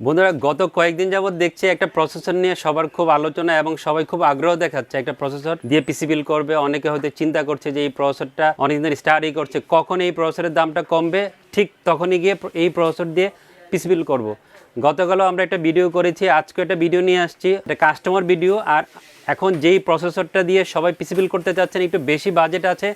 বন্ধুরা, গত কয়েকদিন যাবত দেখছি একটা প্রসেসর নিয়ে সবার খুব আলোচনা এবং সবাই খুব আগ্রহ দেখাচ্ছে একটা প্রসেসর দিয়ে পিসি বিল করবে। অনেকে হয়তো চিন্তা করছে যে এই প্রসেসরটা অনেকদিন স্টাডি করছে, কখন এই প্রসেসরের দামটা কমবে? ঠিক তখনই গিয়ে এই প্রসেসর দিয়ে পিসি বিল করব। গতকালও আমরা একটা ভিডিও করেছি, আজকে একটা ভিডিও নিয়ে আসছি একটা কাস্টমার ভিডিও আর এখন যেই প্রসেসরটা দিয়ে সবাই পিসি বিল করতে চাচ্ছেন, একটু বেশি বাজেট আছে,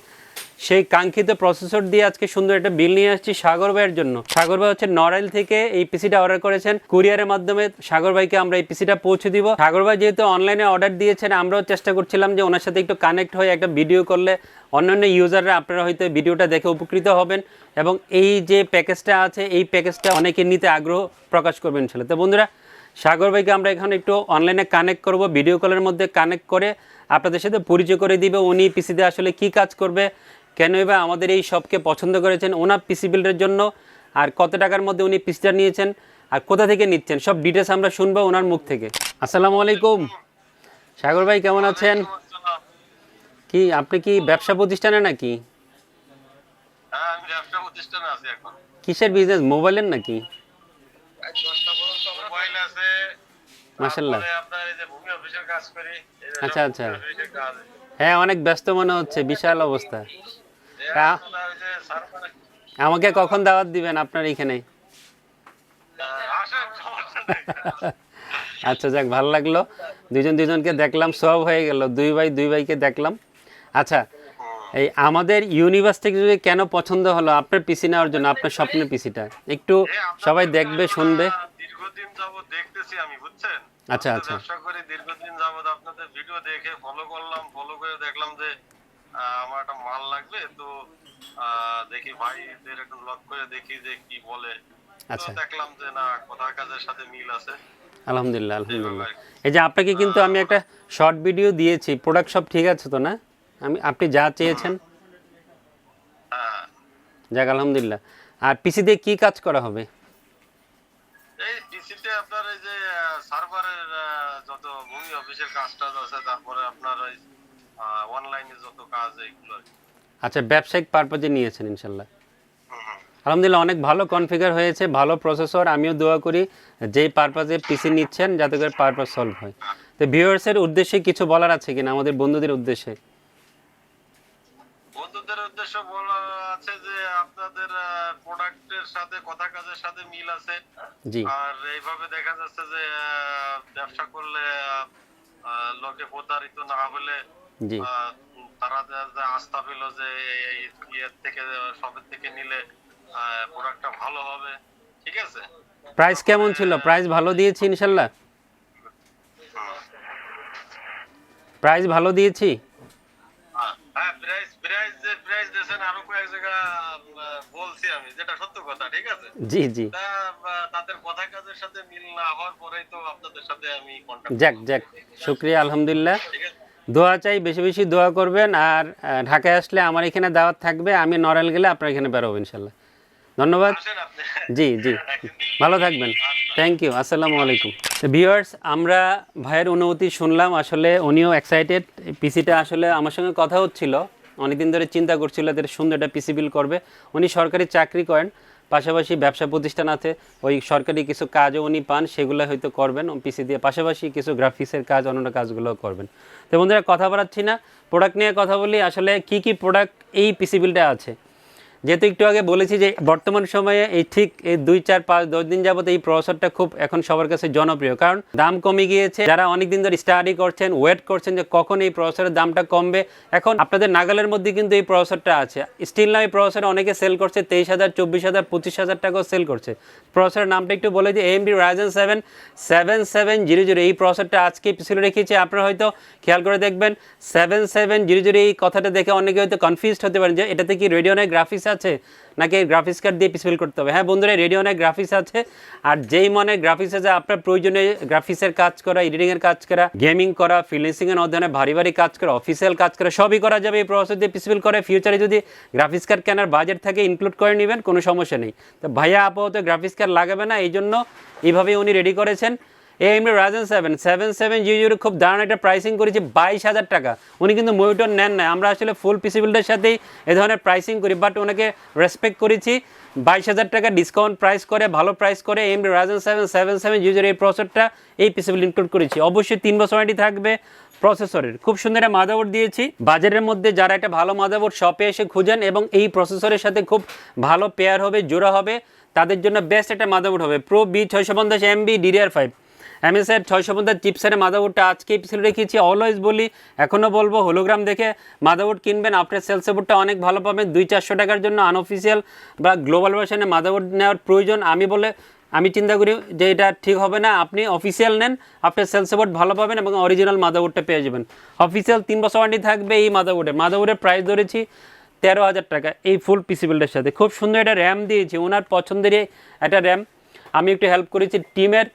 সেই কাঙ্ক্ষিত প্রসেসর দিয়ে আজকে সুন্দর একটা বিল নিয়ে আসছি সাগর ভাইয়ের জন্য। সাগর ভাই হচ্ছে নড়াইল থেকে এই পিসিটা অর্ডার করেছেন, কুরিয়ারের মাধ্যমে সাগর ভাইকে আমরা এই পিসিটা পৌঁছে দিব। সাগর ভাই যেহেতু অনলাইনে অর্ডার দিয়েছেন, আমরাও চেষ্টা করছিলাম যে ওনার সাথে একটু কানেক্ট হয়ে একটা ভিডিও করলে অন্যান্য ইউজাররা আপনারা হয়তো ভিডিওটা দেখে উপকৃত হবেন এবং এই যে প্যাকেজটা আছে, এই প্যাকেজটা অনেকে নিতে আগ্রহ প্রকাশ করবেন ছিল তো বন্ধুরা সাগর ভাইকে আমরা এখানে একটু অনলাইনে কানেক্ট করব ভিডিও কলের মধ্যে কানেক্ট করে আপনাদের সাথে পরিচয় করে দিবে উনি পিসিতে আসলে কি কাজ করবে কেন এবার আমাদের এই সবকে পছন্দ করেছেন ওনার পিসি বিল্ডের জন্য আর কত টাকার মধ্যে উনি পিসিটা নিয়েছেন আর কোথা থেকে নিচ্ছেন সব ডিটেলস আমরা শুনব ওনার মুখ থেকে। আসসালামু আলাইকুম। সাগর ভাই কেমন আছেন? কি আপনি কি ব্যবসা প্রতিষ্ঠানে নাকি? হ্যাঁ আমি ব্যবসা প্রতিষ্ঠানে আছি এখন। কিসের বিজনেস মোবাইলের নাকি? মোবাইল আছে তারপরে আপনার এই যে ভূমি অফিসের কাজ করি আচ্ছা, আচ্ছা। হ্যাঁ অনেক ব্যস্ত মনে হচ্ছে বিশাল অবস্থা। সার্ভারে আমাকে কখন দাওয়াত দিবেন আপনার এখানে। আচ্ছা যাক ভালো লাগল। দুজন দুজনকে দেখলাম সব হয়ে গেল। দুই ভাই দুই ভাইকে দেখলাম। আচ্ছা এই আমাদের ইউনিভার্সিটি যদি কেন পছন্দ হলো আপনার পিসি নেওয়ার জন্য আপনার স্বপ্নের পিসিটা একটু সবাই দেখবে শুনবে। দীর্ঘদিন যাবত দেখতেছি আমি বুঝছেন? আচ্ছা, আচ্ছা। ব্যবসা করি দীর্ঘদিন যাবত আপনাদের ভিডিও দেখে ফলো করলাম ফলো করে দেখলাম যে আমার একটা মাল লাগবে তো দেখি ভাইদের একটু লক করে দেখি যে কি বলে। আচ্ছা। দেখলাম যে না কথা কাজের সাথে মিল আছে। আলহামদুলিল্লাহ আলহামদুলিল্লাহ। এই যে আপনাকে কিন্তু আমি একটা শর্ট ভিডিও দিয়েছি প্রোডাক্ট সব ঠিক আছে তো না? আমি আপনি যা চেয়েছেন। হ্যাঁ। যাক আলহামদুলিল্লাহ। আর পিসি দিয়ে কি কাজ করা হবে? এই আপনার এই যে সার্ভারের যত ভূমি অফিসের কাজ টাজ আছে তারপরে আপনার ওই অনলাইনে যত কাজ এইগুলো আচ্ছা ব্যবসায়িক পারপাজে নিয়েছেন ইনশাল্লাহ। হুম, হুম। আলহামদুলিল্লাহ অনেক ভালো কনফিগার হয়েছে ভালো প্রসেসর আমিও দোয়া করি যেই পারপাজে পিসি নিচ্ছেন যাতে করে পারপাস সলভ হয়। তো ভিউয়ার্সের উদ্দেশ্যে কিছু বলার আছে কিনা? আমাদের বন্ধুদের উদ্দেশ্যে। বন্ধুদের উদ্দেশ্য বলা আছে যে আপনাদের প্রোডাক্টের সাথে কথা কাজের সাথে মিল আছে। জি। আর এইভাবে দেখা যাচ্ছে যে ব্যবসা করলে লোকে প্রতারিত না হলে জি। তারা যে- আস্থা পেল যে ইয়ের থেকে সবের থেকে নিলে প্রোডাক্টটা ভালো হবে। ঠিক আছে? প্রাইস কেমন ছিল? প্রাইস ভালো দিয়েছি ইনশাল্লাহ? প্রাইস ভালো দিয়েছি? হ্যাঁ প্রাইস প্রাইস আরও কয়েক জায়গা বলছি আমি যেটা সত্য কথা ঠিক আছে? জি জি। তাদের কথা কাজের সাথে মিল না হওয়ার পরেই তো আপনাদের সাথে আমি কন্ট্যাক্ট যাক যাক শুক্রিয়া আলহামদুলিল্লাহ। দোয়া চাই বেশি বেশি দোয়া করবেন আর ঢাকায় আসলে আমার এখানে দাওয়াত থাকবে আমি নড়াইল গেলে আপনার এখানে বেরোবো ইনশাল্লাহ। ধন্যবাদ। জি জি। ভালো থাকবেন। থ্যাংক ইউ আসসালামু আলাইকুম। ভিউয়ার্স আমরা ভাইয়ের অনুভূতি শুনলাম আসলে উনিও এক্সাইটেড পিসিটা আসলে আমার সঙ্গে কথা হচ্ছিল। অনেকদিন ধরে চিন্তা করছিল যে সুন্দর একটা পিসি বিল করবে। উনি সরকারি চাকরি করেন, পাশাপাশি ব্যবসা প্রতিষ্ঠান আছে, ওই সরকারি কিছু কাজও উনি পান, সেগুলো হয়তো করবেন পিসি দিয়ে। পাশাপাশি কিছু গ্রাফিক্সের কাজ, অন্যান্য কাজগুলো করবেন। তো বন্ধুরা, কথা বাড়াচ্ছি না। প্রোডাক্ট নিয়ে কথা বলি, আসলে কি কি প্রোডাক্ট এই পিসি বিলটা আছে? যেহেতু একটু আগে বলেছি যে বর্তমান সময়ে এই ঠিক এই দুই, চার, পাঁচ, দশ দিন যাবত এই প্রসেসরটা খুব এখন সবার কাছে জনপ্রিয়। কারণ দাম কমে গিয়েছে, যারা অনেক দিন ধরে স্টাডি করছেন ওয়েট করছেন যে কখন এই প্রসেসরের দামটা কমবে, এখন আপনাদের নাগালের মধ্যে কিন্তু এই প্রসেসরটা আছে। স্টিল না, এই প্রসেসর অনেকে সেল করছে, তেইশ হাজার, চব্বিশ হাজার, পঁচিশ হাজার টাকাও সেল করছে। প্রসেসরের নামটা একটু বলে দিই MB Ryzen seven seven seven zero zero এই প্রসেসরটা আজকে পিছনে রেখেছি, আপনারা হয়তো খেয়াল করে দেখবেন সেভেন সেভেন জিরো জিরো এই কথাটা দেখে অনেকে হয়তো কনফিউজড হতে পারেন যে এটাতে কি রেডিওনের গ্রাফিক্স আছে নাকি গ্রাফিক্স কার্ড দিয়ে পিসফিল করতে হবে? হ্যাঁ বন্ধুরা রেডিওনের গ্রাফিক্স আছে। আর যেই মনে গ্রাফিক্স আছে, আপনার প্রয়োজনে গ্রাফিক্সের কাজ করা এডিটিংয়ের কাজ করা গেমিং করা ফিলিংসিংয়ের অধ্যয়নে ভারী ভারী কাজ করা অফিসিয়াল কাজ করা, সবই করা যাবে এই প্রসেস দিয়ে পিসফিল করে। ফিউচারে যদি গ্রাফিক্স কার্ড কেনার বাজেট থাকে ইনক্লুড করে নেবেন, কোনো সমস্যা নেই। তো ভাইয়া, আপাতত গ্রাফিক্স কার্ড লাগাবে না এই জন্য এইভাবেই উনি রেডি করেছেন। এমনি Ryzen seven seven seven zero zero খুব দারুণ একটা প্রাইসিং করেছি, বাইশ হাজার টাকা। উনি কিন্তু মনিটর নেন না আমরা আসলে ফুল পিসিবিলটার সাথেই এ ধরনের প্রাইসিং করি বাট ওনাকে রেসপেক্ট করেছি। বাইশ হাজার টাকা ডিসকাউন্ট প্রাইস করে, ভালো প্রাইস করে এম রাজন সেভেন সেভেন সেভেন ইউজের এই প্রসেসরটা এই পিসিবিল ইনক্লুড করেছি। অবশ্যই তিন বছর ওয়ারেন্টি থাকবে প্রসেসরের খুব সুন্দর একটা মাদাবোর্ড দিয়েছি। বাজারের মধ্যে যারা একটা ভালো মাদাবোর্ড শপে এসে খুঁজেন এবং এই প্রসেসরের সাথে খুব ভালো পেয়ার হবে, জোড়া হবে, তাদের জন্য বেস্ট একটা মাদাবোর্ড হবে। প্রো বি ছয়শো পঞ্চাশ এমবি ডিডিআর ফাইভ এমএসের ছয়শো পঞ্চাশ চিপসের মাদাবোর্ডটা আজকে পিছনে রেখেছি অলওয়েজ বলি এখনও বলব হোলোগ্রাম দেখে মাদাবোর্ড কিনবেন। আপনার সেল সাপোর্টটা অনেক ভালো পাবেন, দুই চারশো টাকার জন্য আনঅফিসিয়াল বা গ্লোবাল ভার্সনে মাদাবোর্ড নেওয়ার প্রয়োজন। আমি বলে, আমি চিন্তা করি যে এটা ঠিক হবে না। আপনি অফিসিয়াল নেন, আপনার সেল সাপোর্ট ভালো পাবেন এবং অরিজিনাল মাদাবোর্ডটা পেয়ে যাবেন। অফিসিয়াল তিন বছর ওয়ারেন্টি থাকবে এই মাদাবোর্ডে মাদাবোর্ডের প্রাইস ধরেছি তেরো হাজার টাকা, এই ফুল পিসি বিল্ডের সাথে। খুব সুন্দর একটা র্যাম দিয়েছি, ওনার পছন্দেরই একটা র্যাম আমি একটু হেল্প করেছি টিমের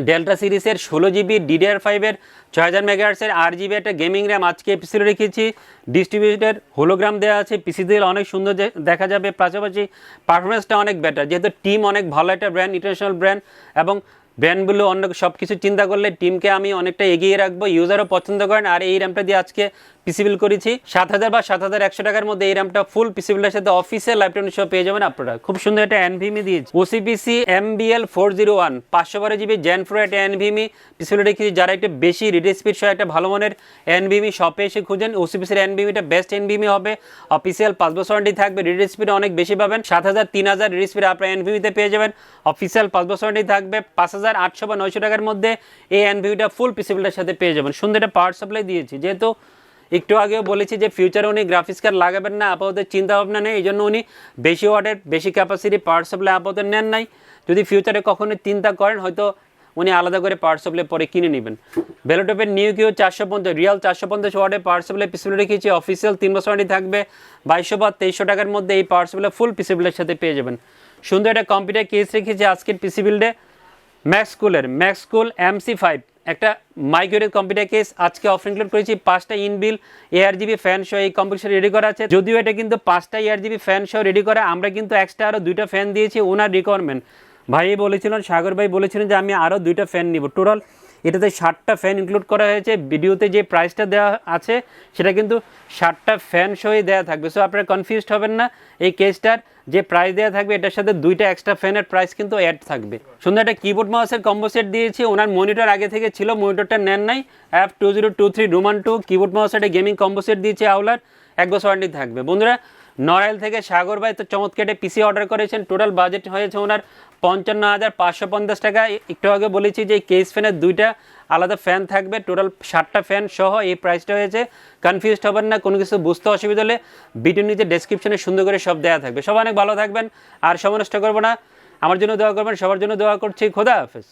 ডেল্টা সিরিজের ষোলো জিবি ডিডিআর ফাইভের ছয় হাজার মেগাহার্সের আর জিবি একটা গেমিং র্যাম আজকে এপিসোডে রেখেছি। ডিস্ট্রিবিউটের হোলোগ্রাম দেওয়া আছে। পিসি দিয়ে অনেক সুন্দর দেখা যাবে। পাশাপাশি পারফরমেন্সটা অনেক বেটার যেহেতু টিম অনেক ভালো একটা ব্র্যান্ড ইন্টারন্যাশনাল ব্র্যান্ড এবং ব্র্যান্ডগুলো অন্য সব কিছু চিন্তা করলে টিমকে আমি অনেকটা এগিয়ে রাখব। ইউজারও পছন্দ করেন। আর এই র্যামটা দিয়ে আজকে পিসিবিল করেছি, সাত হাজার বা সাত হাজার একশো টাকার মধ্যে এই র্যামটা ফুল পিসিবিলের সাথে অফিসিয়াল ল্যাপটপ সব পেয়ে যাবেন আপনারা। খুব সুন্দর একটা এনভিমি দিয়েছি। OCPC MBL four zero one পাঁচশো বারো জিবি জেন ফোর একটা এনভিমি পিসিবিল রেখেছি যারা একটু বেশি রিড স্পিড সহ একটা ভালো মানের এনভিমি শপে এসে খুঁজেন ওসিপিসির এনভিমিটা বেস্ট এনভিমি হবে। অফিসিয়াল পাঁচ বছর ওয়ারেন্টি থাকবে রিড স্পিড অনেক বেশি পাবেন। সাত হাজার, তিন হাজার রিড স্পিড আপনার এনভিমিতে পেয়ে যাবেন। অফিসিয়াল পাঁচ বছর ওয়ারেন্টি থাকবে, পাঁচ হাজার, আটশো বা নয়শো টাকার মধ্যে এই এনভিমিটা ফুল পিসিবিলটার সাথে পেয়ে যাবেন। সুন্দর একটা পাওয়ার সাপ্লাই দিয়েছি। যেহেতু একটু আগেও বলেছি যে ফিউচারে উনি গ্রাফিক্স কার্ড লাগাবেন না, আপাতত চিন্তা ভাবনা নেই, এই জন্য উনি বেশি ওয়ার্ডের বেশি ক্যাপাসিটি পাওয়ার সাপ্লাই আপাতত নেন নাই। যদি ফিউচারে কখনো চিন্তা করেন, হয়তো উনি আলাদা করে পাওয়ার সাপ্লাই পরে কিনে নেবেন। বেলোটপের নিউ কিউ চারশো পঞ্চাশ রিয়াল চারশো পঞ্চাশ ওয়ার্ডের পাওয়ার সাপ্লাই পিসিবিল রেখেছি অফিসিয়াল তিন বছর ওয়ারেন্টি থাকবে, বাইশশো বা তেইশশো টাকার মধ্যে এই পাওয়ার সাপ্লাই ফুল পিসিবিলের সাথে পেয়ে যাবেন। সুন্দর একটা কম্পিউটার কেস রেখেছি আজকের পিসিবিল্ডে ম্যাক্সকুলের এম সি ফাইভ একটা মাইক্রোডের কম্পিউটার কেস আজকে অফ ইনক্লুড করেছি, পাঁচটা ইনবিল এআর জিবি ফ্যান সহ এই কম্পিউটার রেডি করা আছে। যদিও এটা কিন্তু পাঁচটা এআর জিবি ফ্যান সহ রেডি করা, আমরা কিন্তু এক্সট্রা আরও দুইটা ফ্যান দিয়েছি, ওনার রিকোয়ারমেন্ট ভাই বলেছিলেন, সাগর ভাই বলেছিলেন যে আমি আরও দুইটা ফ্যান নিব। টোটাল এটাতে ষাটটা ফ্যান ইনক্লুড করা হয়েছে। ভিডিওতে যে প্রাইসটা দেওয়া আছে, সেটা কিন্তু ষাটটা ফ্যান সহই দেওয়া থাকবে। সো আপনারা কনফিউজড হবেন না। এই কেসটার যে প্রাইস দেওয়া থাকবে, এটার সাথে দুইটা এক্সট্রা ফ্যানের প্রাইস কিন্তু অ্যাড থাকবে। সুন্দর একটা কিবোর্ড মাউসের কম্বো সেট দিয়েছি। ওনার মনিটর আগে থেকে ছিল মনিটরটা নেন নাই। অ্যাপ টু জিরো টু থ্রি রুমান টু কিবোর্ড মাউসের একটা গেমিং কম্বো সেট দিয়েছে আউলার এক বছর ওয়ারেন্টি থাকবে। বন্ধুরা নড়াইল থেকে সাগর ভাই তো চমৎকার একটা পিসি অর্ডার করেছেন। টোটাল বাজেট হয়েছে ওনার পঞ্চান্ন হাজার পাঁচশো পঞ্চাশ টাকা। একটু আগে বলেছি যে কেস ফ্যানের দুইটা আলাদা ফ্যান থাকবে। টোটাল ষাটটা ফ্যান সহ এই প্রাইসটা হয়েছে। কনফিউজড হবেন না, কোনো কিছু বুঝতে অসুবিধা হলে ভিডিও নিচে ডেসক্রিপশনে সুন্দর করে সব দেওয়া থাকবে। সব অনেক ভালো থাকবেন, আর সময় নষ্ট করব না। আমার জন্য দোয়া করবেন, সবার জন্য দোয়া করছি। খোদা হাফেজ।